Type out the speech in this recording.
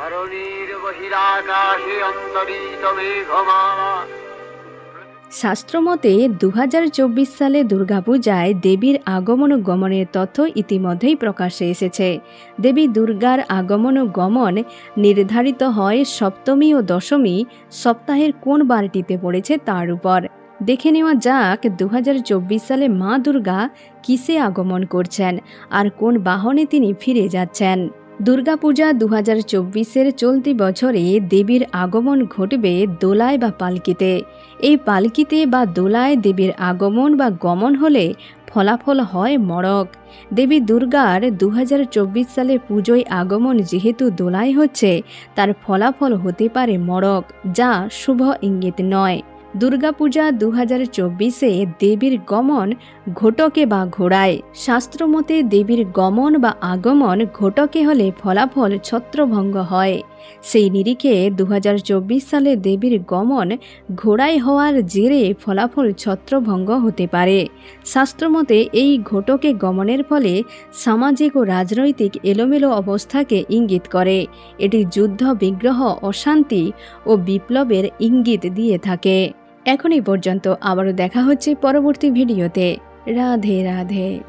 ধরণীর অন্তরিত শাস্ত্রমতে দুহাজার চব্বিশ সালে দুর্গাপূজায় দেবীর আগমন ও গমনের তথ্য ইতিমধ্যেই প্রকাশ্যে এসেছে। দেবী দুর্গার আগমন ও গমন নির্ধারিত হয় সপ্তমী ও দশমী সপ্তাহের কোন বারটিতে পড়েছে তার উপর। দেখে নেওয়া যাক দুহাজার চব্বিশ সালে মা দুর্গা কিসে আগমন করছেন আর কোন বাহনে তিনি ফিরে যাচ্ছেন। দুর্গাপূজা দু হাজার চব্বিশের চলতি বছরে দেবীর আগমন ঘটবে দোলায় বা পালকিতে। এই পালকিতে বা দোলায় দেবীর আগমন বা গমন হলে ফলাফল হয় মড়ক। দেবী দুর্গার দু হাজার চব্বিশ সালে পুজোয় আগমন যেহেতু দোলায় হচ্ছে, তার ফলাফল হতে পারে মড়ক, যা শুভ ইঙ্গিত নয়। দুর্গাপূজা দু হাজার চব্বিশে দেবীর গমন ঘটকে বা ঘোড়ায়। শাস্ত্রমতে দেবীর গমন বা আগমন ঘটকে হলে ফলাফল ছত্রভঙ্গ হয়। সেই নিরিখে দু হাজার চব্বিশ সালে দেবীর গমন ঘোড়ায় হওয়ার জেরে ফলাফল ছত্রভঙ্গ হতে পারে। শাস্ত্রমতে এই ঘটকে গমনের ফলে সামাজিক ও রাজনৈতিক এলোমেলো অবস্থাকে ইঙ্গিত করে। এটি যুদ্ধ, বিগ্রহ, অশান্তি ও বিপ্লবের ইঙ্গিত দিয়ে থাকে। এখনই পর্যন্ত আবারও দেখা হচ্ছে পরবর্তী ভিডিওতে। রাধে রাধে।